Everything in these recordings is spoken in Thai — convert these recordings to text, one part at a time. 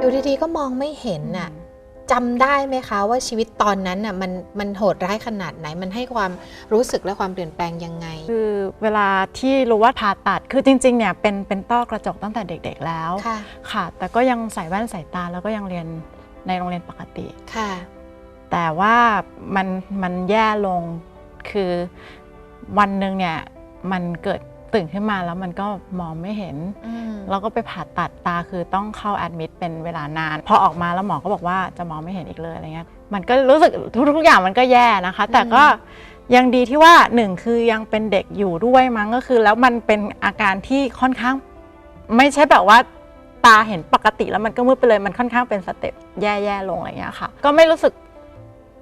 อยู่ดีๆก็มองไม่เห็นน่ะจำได้ไหมคะว่าชีวิตตอนนั้นน่ะมันมันโหดร้ายขนาดไหน มันให้ความรู้สึกและความเปลี่ยนแปลงยังไง คือเวลาที่รู้ว่าผ่าตัดคือจริงๆเนี่ยเป็นเป็นต้อกระจกตั้งแต่เด็กๆแล้วค่ะ ค่ะ แต่ก็ยังใส่แว่นสายตาแล้วก็ยังเรียนในโรงเรียนปกติ ค่ะ แต่ว่ามันมันแย่ลงคือวันหนึ่งเนี่ยมันเกิด ตื่นขึ้นมาแล้วมันก็มองไม่เห็นอืมแล้วก็ไปผ่าตัดตาคือต้องเข้าแอดมิดเป็นเวลานาน พอออกมาแล้วหมอก็บอกว่าจะมองไม่เห็นอีกเลยอะไรเงี้ย มันก็รู้สึกทุกๆอย่างมันก็แย่นะคะ แต่ก็ยังดีที่ว่าหนึ่งคือยังเป็นเด็กอยู่ด้วยมั้งก็คือ แล้วมันเป็นอาการที่ค่อนข้าง ไม่ใช่แบบว่าตาเห็นปกติแล้วมันก็มืดไปเลยมันค่อนข้างเป็นสเต็ปแย่ๆลงอะไรเงี้ยค่ะ ก็ไม่รู้สึก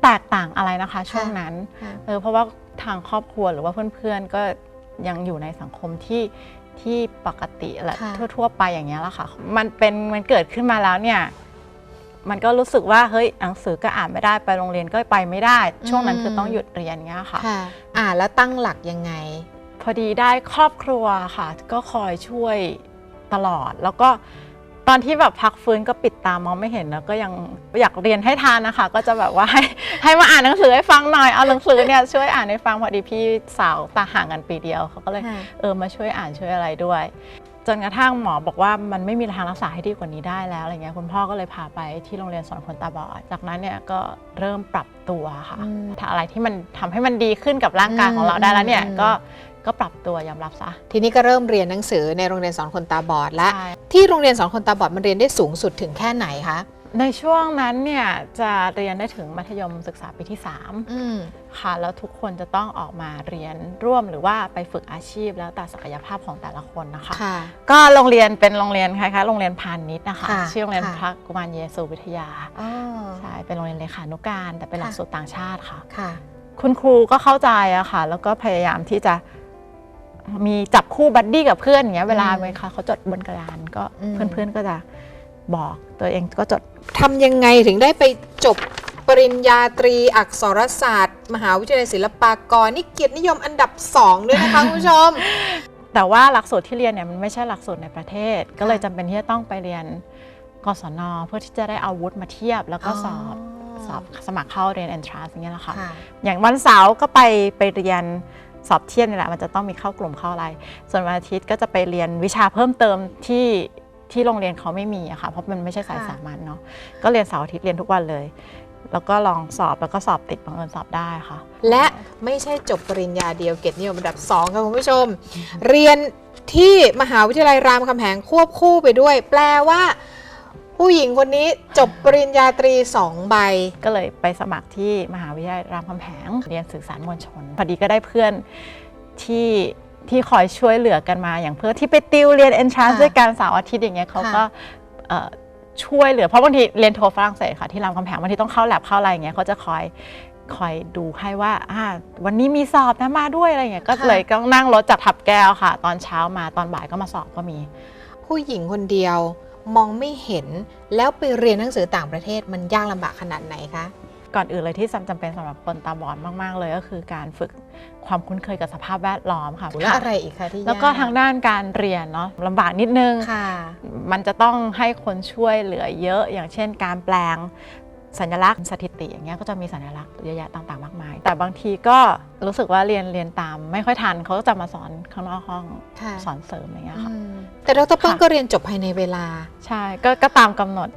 แตกต่างอะไรนะคะ ช่วงนั้นค่ะเออเพราะว่าทางครอบครัวหรือว่าเพื่อนๆก็ ยังอยู่ในสังคมที่ที่ปกติแหละค่ะ ทั่ว ๆ ไปอย่างเงี้ยแหละค่ะ มันเป็นมันเกิดขึ้นมาแล้วเนี่ย มันก็รู้สึกว่าเฮ้ยหนังสือก็อ่านไม่ได้ไปโรงเรียนก็ไปไม่ได้ ช่วงนั้นคือต้องหยุดเรียนเงี้ยค่ะ ค่ะ อ่าแล้วตั้งหลักยังไง พอดีได้ครอบครัวค่ะ ก็คอยช่วยตลอด แล้วก็ ตอนที่แบบพักฟื้นก็ปิดตามองไม่เห็นแล้วก็ยังอยากเรียนให้ทานนะคะ ก็จะแบบว่าให้ให้มาอ่านหนังสือให้ฟังหน่อยเอาหนังสือเนี่ยช่วยอ่านให้ฟังพอดีพี่สาวตาห่างกันปีเดียวเขาก็เลยค่ะเออมาช่วยอ่านช่วยอะไรด้วย จนกระทั่งหมอบอกว่ามันไม่มีทางรักษาให้ดีกว่านี้ได้แล้วอะไรเงี้ยคุณพ่อก็เลยพาไปที่โรงเรียนสอนคนตาบอด จากนั้นเนี่ยก็เริ่มปรับตัวค่ะอืมถ้าอะไรที่มันทำให้มันดีขึ้นกับร่างกายของเราได้แล้วเนี่ยอืมก็ก็ปรับตัวยอมรับซะทีนี้ก็เริ่มเรียนหนังสือในโรงเรียนสอนคนตาบอดแล้วใช่ที่โรงเรียนสอนคนตาบอดมันเรียนได้สูงสุดถึงแค่ไหนคะ ในช่วงนั้นเนี่ยจะเรียนได้ถึงมัธยมศึกษาปีที่3อืมค่ะแล้วทุกคนจะต้องออกมาเรียนร่วมหรือว่าไปฝึกอาชีพแล้วแต่ศักยภาพของแต่ละคนนะคะค่ะก็โรงเรียนเป็นโรงเรียนคล้ายๆโรงเรียนพาณิชย์นะคะค่ะชื่อโรงเรียนค่ะพระกุมารเยซูวิทยาอ๋อใช่เป็นโรงเรียนเลขานุการแต่เป็นหลักค่ะสูตรต่างชาติค่ะค่ะคุณครูก็เข้าใจอะค่ะ แล้วก็พยายามที่จะมีจับคู่บัดดี้กับเพื่อนอย่างเงี้ยเวลาอืมเวลาเขาจดบนกระดานก็อืมเพื่อนๆก็จะ บอก ตัวเองก็จดทำยังไงถึงได้ไปจบปริญญาตรีอักษรศาสตร์ มหาวิทยาลัยศิลปากรนี่เกียรตินิยมอันดับสองด้วยนะคะคุณผู้ชม แต่ว่าหลักสูตรที่เรียนเนี่ยมันไม่ใช่หลักสูตรในประเทศ ก็เลยจำเป็นที่จะต้องไปเรียนกศนเพื่อที่จะได้เอาวุธมาเทียบแล้วก็สอบสอบสมัครเข้าเรียน entrance อย่างเงี้ยแหละค่ะค่ะ อย่างวันเสาร์ก็ไปไปเรียนสอบเทียบนี่แหละมันจะต้องมีเข้ากลุ่มเข้าอะไร ส่วนวันอาทิตย์ก็จะไปเรียนวิชาเพิ่มเติมที่ ที่โรงเรียนเขาไม่มีอะค่ะเพราะมันไม่ใช่สายค่ะ สามัญเนาะก็เรียนเสาร์อาทิตย์เรียนทุกวันเลย แล้วก็ลองสอบแล้วก็สอบติดบังเอิญสอบได้ค่ะ และไม่ใช่จบปริญญาเดียวเกียรตินิยมอันดับสองค่ะคุณผู้ชม เรียนที่มหาวิทยาลัยรามคำแหงควบคู่ไปด้วย แปลว่า ผู้หญิงคนนี้จบปริญญาตรีสองใบ ก็เลยไปสมัครที่มหาวิทยาลัยรามคำแหงเรียนสื่อสารมวลชน พอดีก็ได้เพื่อนที่ ที่คอยช่วยเหลือกันมาอย่างเพื่อนที่ไปติวเรียน entrance ค่ะด้วยกันเสาร์อาทิตย์อย่างเงี้ยเขาก็ค่ะเอ่อช่วยเหลือ เพราะบางทีเรียนโทฝรั่งเศสค่ะที่รามคำแหงบางทีต้องเข้าแลบเข้าอะไรอย่างเงี้ยเขาจะคอยคอยดูให้ว่าอ่าวันนี้มีสอบนะมาด้วยอะไรอย่างเงี้ยก็ค่ะเลยต้องนั่งรถจากทับแก้วค่ะ ตอนเช้ามาตอนบ่ายก็มาสอบก็มี ผู้หญิงคนเดียวมองไม่เห็นแล้วไปเรียนหนังสือต่างประเทศมันยากลำบากขนาดไหนคะ ก่อนอื่นเลยที่จำเป็นสำหรับคนตาบอดมาก ๆ เลยก็คือการฝึกความคุ้นเคยกับสภาพแวดล้อมค่ะแล้วอะไรอีกคะที่แล้วก็ยทางด้านการเรียนเนาะลำบากนิดนึงค่ะมันจะต้องให้คนช่วยเหลือเยอะ อย่างเช่น การแปลงสัญลักษณ์สถิติอย่างเงี้ยก็จะมีสัญลักษณ์เยอะแยะต่างๆมากมาย แต่บางทีก็รู้สึกว่าเรียนเรียนตาม ไม่ค่อยทันเขาก็จะมาสอนข้างนอกห้องค่ะสอนเสริมอะไรเงี้ยค่ะอืมแต่ดรเปิ้ลค่ะก็เรียนจบภายในเวลาใช่ก็ก็ตามกำหนด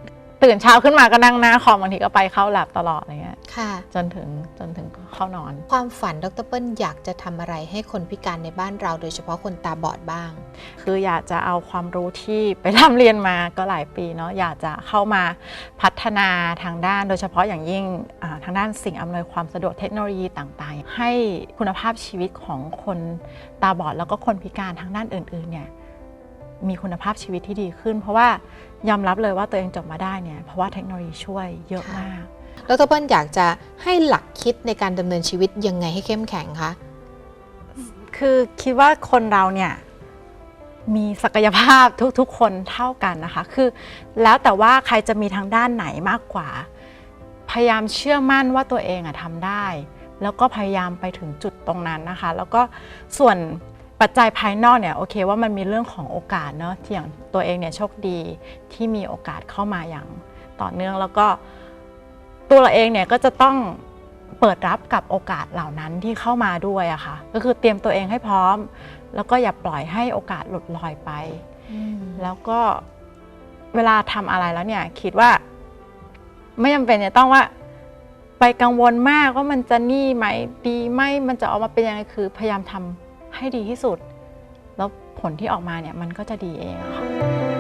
ตื่นเช้าขึ้นมาก็นั่งหน้าคอมบางทีก็ไปเข้าแลบตลอดอะไรเงี้ยค่ะ จนถึงจนถึงเข้านอน ความฝันดรเปิ้ลอยากจะทำอะไรให้คนพิการในบ้านเราโดยเฉพาะคนตาบอดบ้าง คืออยากจะเอาความรู้ที่ไปร่ำเรียนมาก็หลายปีเนาะอยากจะเข้ามาพัฒนาทางด้าน โดยเฉพาะอย่างยิ่งอ่าทางด้านสิ่งอำนวยความสะดวกเทคโนโลยีต่างๆ ให้คุณภาพชีวิตของคนตาบอดแล้วก็คนพิการทางด้านอื่นๆเนี่ย มีคุณภาพชีวิตที่ดีขึ้น เพราะว่ายอมรับเลยว่าตัวเองจบมาได้เนี่ยเพราะว่าเทคโนโลยีช่วยเยอะมากดรเปิ้ลอยากจะให้หลักคิดในการดำเนินชีวิตยังไงให้เข้มแข็งคะคือคิดว่าคนเราเนี่ยมีศักยภาพทุกๆ คนเท่ากันนะคะ คือแล้วแต่ว่าใครจะมีทางด้านไหนมากกว่า พยายามเชื่อมั่นว่าตัวเองอะทำได้ แล้วก็พยายามไปถึงจุดตรงนั้นนะคะ แล้วก็ส่วน ปัจจัยภายนอกเนี่ยโอเคว่ามันมีเรื่องของโอกาสเนาะที่อย่างตัวเองเนี่ยโชคดีที่มีโอกาสเข้ามาอย่างต่อเนื่องแล้วก็ตัวเราเองเนี่ยก็จะต้องเปิดรับกับโอกาสเหล่านั้นที่เข้ามาด้วยอะค่ะก็คือเตรียมตัวเองให้พร้อม แล้วก็อย่าปล่อยให้โอกาสหลุดลอยไป แล้วก็เวลาทำอะไรแล้วเนี่ยคิดว่า ไม่จำเป็นจะต้องว่าไปกังวลมากว่ามันจะนี่ไหมดีไหมมันจะออกมาเป็นยังไงคือพยายามทำ ให้ดีที่สุด แล้วผลที่ออกมาเนี่ยมันก็จะดีเองอะค่ะ